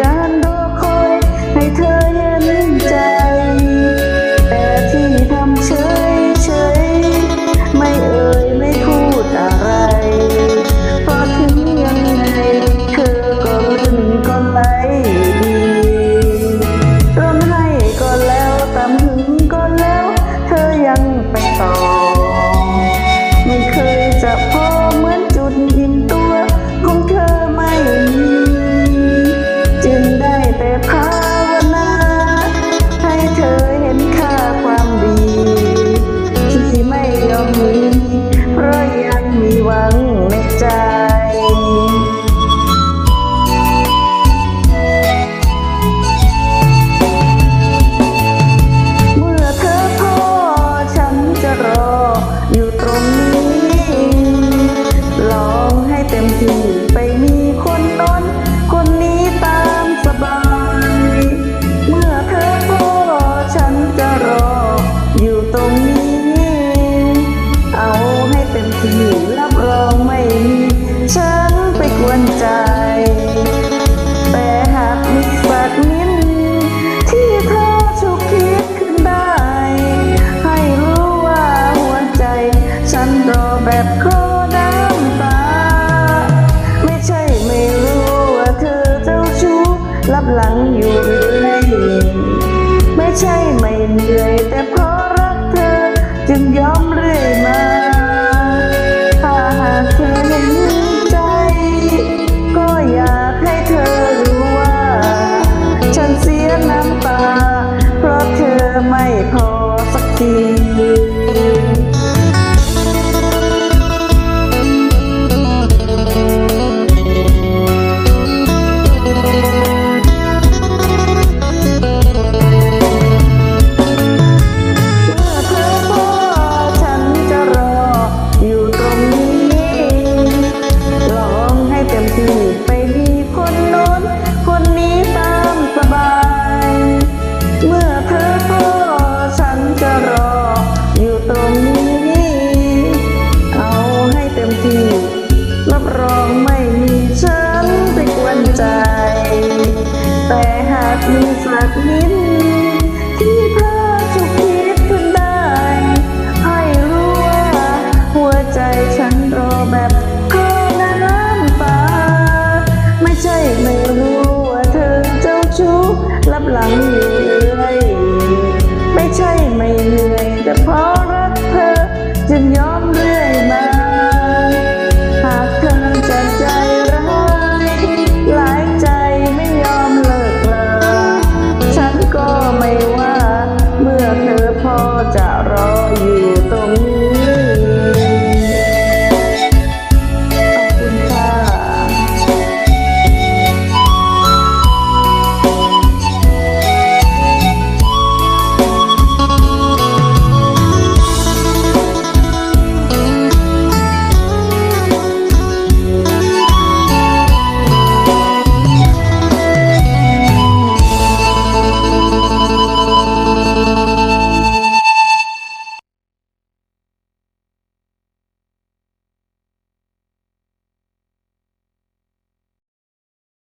การรอคอยให้เธอเย็นใจ แต่ที่ทำเฉยเฉยไม่เอ่ยไม่พูดอะไร เพราะถึงยังไงเธอก็ลื่นก็ไหลดีร้องไห้ก็แล้วตำหึงก็แล้ว เธอยังไปต่อ นใจ แต่หากมีบัดนินที่เธอชุกคิดขึ้นได้ ให้รู้ว่าหัวใจ ฉันรอแบบคอน้ำตา ไม่ใช่ไม่รู้ว่าเธอเจ้าชู้รับหลังอยู่หรือไอยไม่ใช่ไม่เหนื่อย you. ากมีอฝากนิ้มที่เพ้อสุขคิดขึ้นได้ ให้รู้ว่าหัวใจฉันรอแบบ